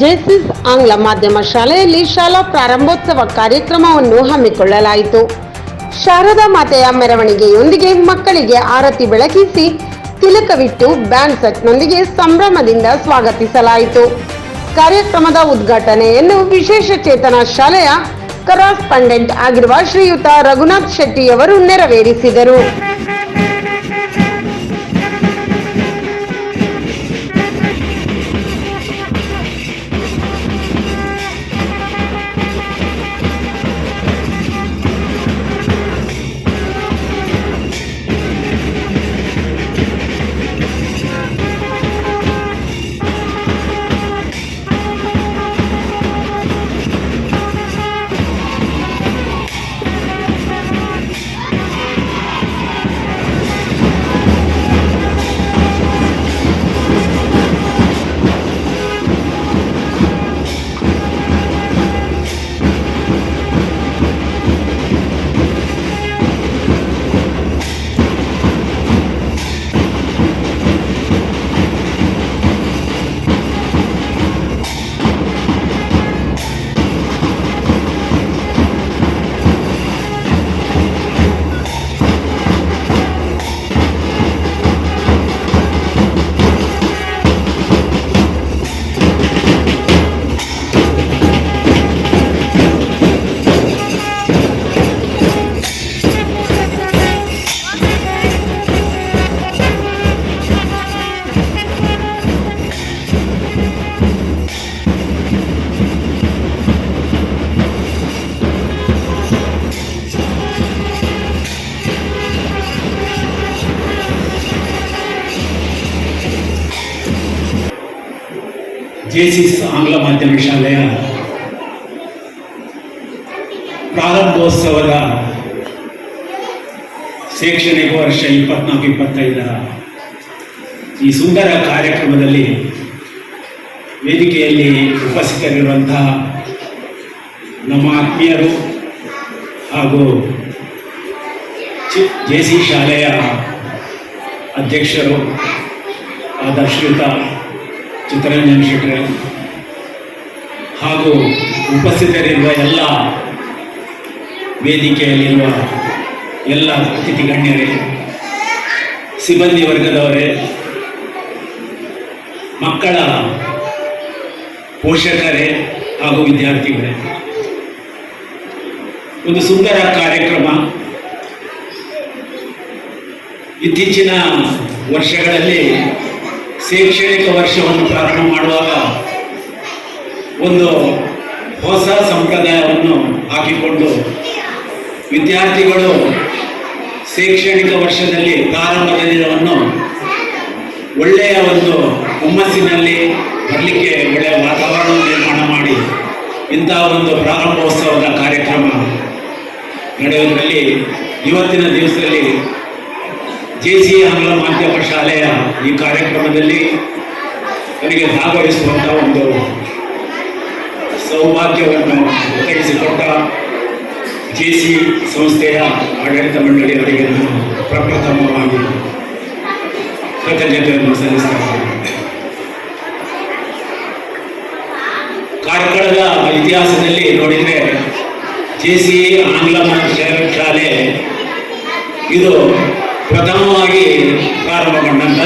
ಜೆಸಿಸ್ ಆಂಗ್ಲ ಮಾಧ್ಯಮ ಶಾಲೆಯಲ್ಲಿ ಶಾಲಾ ಪ್ರಾರಂಭೋತ್ಸವ ಕಾರ್ಯಕ್ರಮವನ್ನು ಹಮ್ಮಿಕೊಳ್ಳಲಾಯಿತು. ಶಾರದಾ ಮಾತೆಯ ಮೆರವಣಿಗೆಯೊಂದಿಗೆ ಮಕ್ಕಳಿಗೆ ಆರತಿ ಬೆಳಗಿಸಿ ತಿಲಕವಿಟ್ಟು ಬ್ಯಾಂಡ್ ಸೆಟ್ನೊಂದಿಗೆ ಸಂಭ್ರಮದಿಂದ ಸ್ವಾಗತಿಸಲಾಯಿತು. ಕಾರ್ಯಕ್ರಮದ ಉದ್ಘಾಟನೆಯನ್ನು ವಿಶೇಷ ಚೇತನ ಶಾಲೆಯ ಕರಾಸ್ಪಾಂಡೆಂಟ್ ಆಗಿರುವ ಶ್ರೀಯುತ ರಘುನಾಥ್ ಶೆಟ್ಟಿಯವರು ನೆರವೇರಿಸಿದರು. ಜೆಸಿಸ್ ಆಂಗ್ಲ ಮಾಧ್ಯಮ ಶಾಲೆಯ ಪ್ರಾರಂಭೋತ್ಸವದ ಶೈಕ್ಷಣಿಕ ವರ್ಷ ಇಪ್ಪತ್ನಾಲ್ಕು, ಇಪ್ಪತ್ತೈದರ ಈ ಸುಂದರ ಕಾರ್ಯಕ್ರಮದಲ್ಲಿ ವೇದಿಕೆಯಲ್ಲಿ ಉಪಸ್ಥಿತರಿರುವಂತಹ ನಮ್ಮ ಆತ್ಮೀಯರು ಹಾಗೂ ಜೆ ಸಿ ಶಾಲೆಯ ಅಧ್ಯಕ್ಷರು ಆದ ಶ್ರೀಯುತ ಚಿತ್ತರಂಜನ್ ಶೆಟ್ಟರು ಹಾಗೂ ಉಪಸ್ಥಿತರಿರುವ ಎಲ್ಲ ವೇದಿಕೆಯಲ್ಲಿರುವ ಎಲ್ಲ ಅತಿಥಿ ಗಣ್ಯರೇ ಸಿಬ್ಬಂದಿ ವರ್ಗದವರೇ, ಮಕ್ಕಳ ಪೋಷಕರೇ ಹಾಗೂ ವಿದ್ಯಾರ್ಥಿಗಳೇ. ಒಂದು ಸುಂದರ ಕಾರ್ಯಕ್ರಮ ಇತ್ತೀಚಿನ ವರ್ಷಗಳಲ್ಲಿ ಶೈಕ್ಷಣಿಕ ವರ್ಷವನ್ನು ಪ್ರಾರಂಭ ಮಾಡುವಾಗ ಒಂದು ಹೊಸ ಸಂಪ್ರದಾಯವನ್ನು ಹಾಕಿಕೊಂಡು ವಿದ್ಯಾರ್ಥಿಗಳು ಶೈಕ್ಷಣಿಕ ವರ್ಷದಲ್ಲಿ ಪ್ರಾರಂಭದ ದಿನವನ್ನು ಒಳ್ಳೆಯ ಒಂದು ಹುಮ್ಮಸ್ಸಿನಲ್ಲಿ ಬರಲಿಕ್ಕೆ ಒಳ್ಳೆಯ ವಾತಾವರಣ ನಿರ್ಮಾಣ ಮಾಡಿ ಇಂತಹ ಒಂದು ಪ್ರಾರಂಭೋತ್ಸವದ ಕಾರ್ಯಕ್ರಮ ನಡೆಯುವುದರಲ್ಲಿ ಇವತ್ತಿನ ದಿವಸದಲ್ಲಿ ಜೆ ಸಿ ಆಂಗ್ಲ ಮಾಧ್ಯಮ ಶಾಲೆಯ ಈ ಕಾರ್ಯಕ್ರಮದಲ್ಲಿ ನನಗೆ ಭಾಗವಹಿಸುವಂಥ ಒಂದು ಸೌಭಾಗ್ಯವನ್ನು ಒದಗಿಸಿಕೊಟ್ಟ ಜೆ ಸಿ ಸಂಸ್ಥೆಯ ಆಡಳಿತ ಮಂಡಳಿಯವರಿಗೆ ನಾನು ಪ್ರಪ್ರಥಮವಾಗಿ ಕೃತಜ್ಞತೆಯನ್ನು ಸಲ್ಲಿಸ್ತೇನೆ ಕಾರ್ಕಳದ ಇತಿಹಾಸದಲ್ಲಿ ನೋಡಿದರೆ ಜೆ ಸಿ ಆಂಗ್ಲ ಮಾಧ್ಯಮ ಶಾಲೆ ಇದು ಪ್ರಥಮವಾಗಿ ಪ್ರಾರಂಭಗೊಂಡಂಥ